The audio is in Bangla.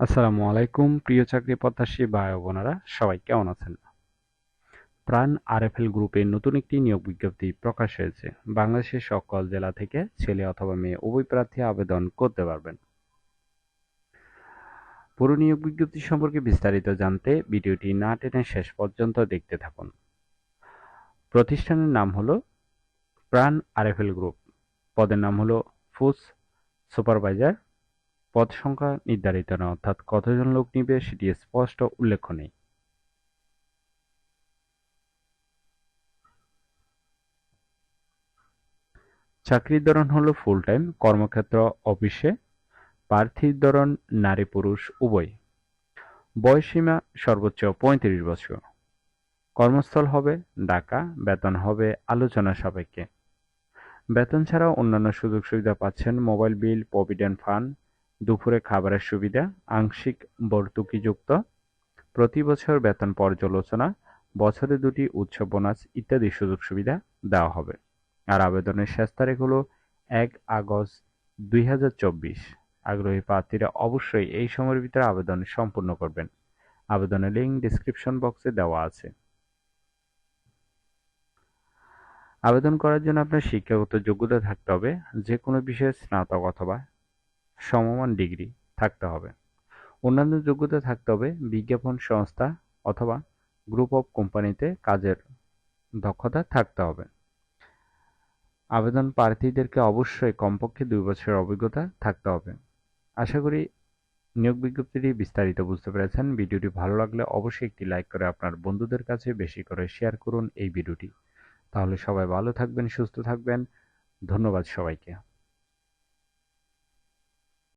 আসসালামু আলাইকুম, প্রিয় চাকরি প্রত্যাশী ভাই বোনেরা, সবাই কেমন আছেন? প্রাণ আরএফএল গ্রুপে নতুন একটি নিয়োগ বিজ্ঞপ্তি প্রকাশ হয়েছে। বাংলাদেশের সকল জেলা থেকে ছেলে অথবা মেয়ে উভয় প্রার্থী আবেদন করতে পারবেন। পুরো নিয়োগ বিজ্ঞপ্তি সম্পর্কে বিস্তারিত জানতে ভিডিওটি না টেনে শেষ পর্যন্ত দেখতে থাকুন। প্রতিষ্ঠানের নাম হলো প্রাণ আরএফএল গ্রুপ। পদের নাম হলো ফুস সুপারভাইজার পদ সংখ্যা নির্ধারিত নয়, অর্থাৎ কতজন লোক নিবে সেটি স্পষ্ট উল্লেখ নেই। চাকরির ধরন হলো ফুল টাইম কর্মক্ষেত্র, অফিসে। প্রার্থীর ধরন নারী, পুরুষ, উভয়। বয়সীমা সর্বোচ্চ পঁয়ত্রিশ বছর। কর্মস্থল হবে ঢাকা বেতন হবে আলোচনা সাপেক্ষে। বেতন ছাড়াও অন্যান্য সুযোগ সুবিধা পাচ্ছেন মোবাইল বিল, প্রভিডেন্ট ফান্ড দুপুরে খাবারের সুবিধা, আংশিক ভর্তুকিযুক্ত প্রতি বছর বেতন পর্যালোচনা, বছরে দুটি উৎসব বোনাস ইত্যাদি সুযোগ সুবিধা দেওয়া হবে। আর আবেদনের শেষ তারিখ হলো এক আগস্ট দুই হাজার চব্বিশ। আগ্রহী প্রার্থীরা অবশ্যই এই সময়ের ভিতরে আবেদন সম্পূর্ণ করবেন। আবেদনের লিঙ্ক ডিসক্রিপশন বক্সে দেওয়া আছে। আবেদন করার জন্য আপনার শিক্ষাগত যোগ্যতা থাকতে হবে যে কোনো বিষয়ে স্নাতক অথবা সমমান ডিগ্রি থাকতে হবে। অন্যান্য যোগ্যতা থাকতে হবে বিজ্ঞাপন সংস্থা অথবা গ্রুপ অফ কোম্পানিতে কাজের দক্ষতা থাকতে হবে। আবেদন প্রার্থীদেরকে অবশ্যই কমপক্ষে দুই বছরের অভিজ্ঞতা থাকতে হবে। আশা করি নিয়োগ বিজ্ঞপ্তিটি বিস্তারিত বুঝতে পেরেছেন। ভিডিওটি ভালো লাগলে অবশ্যই একটি লাইক করে আপনার বন্ধুদের কাছে বেশি করে শেয়ার করুন এই ভিডিওটি। তাহলে সবাই ভালো থাকবেন, সুস্থ থাকবেন। ধন্যবাদ সবাইকে।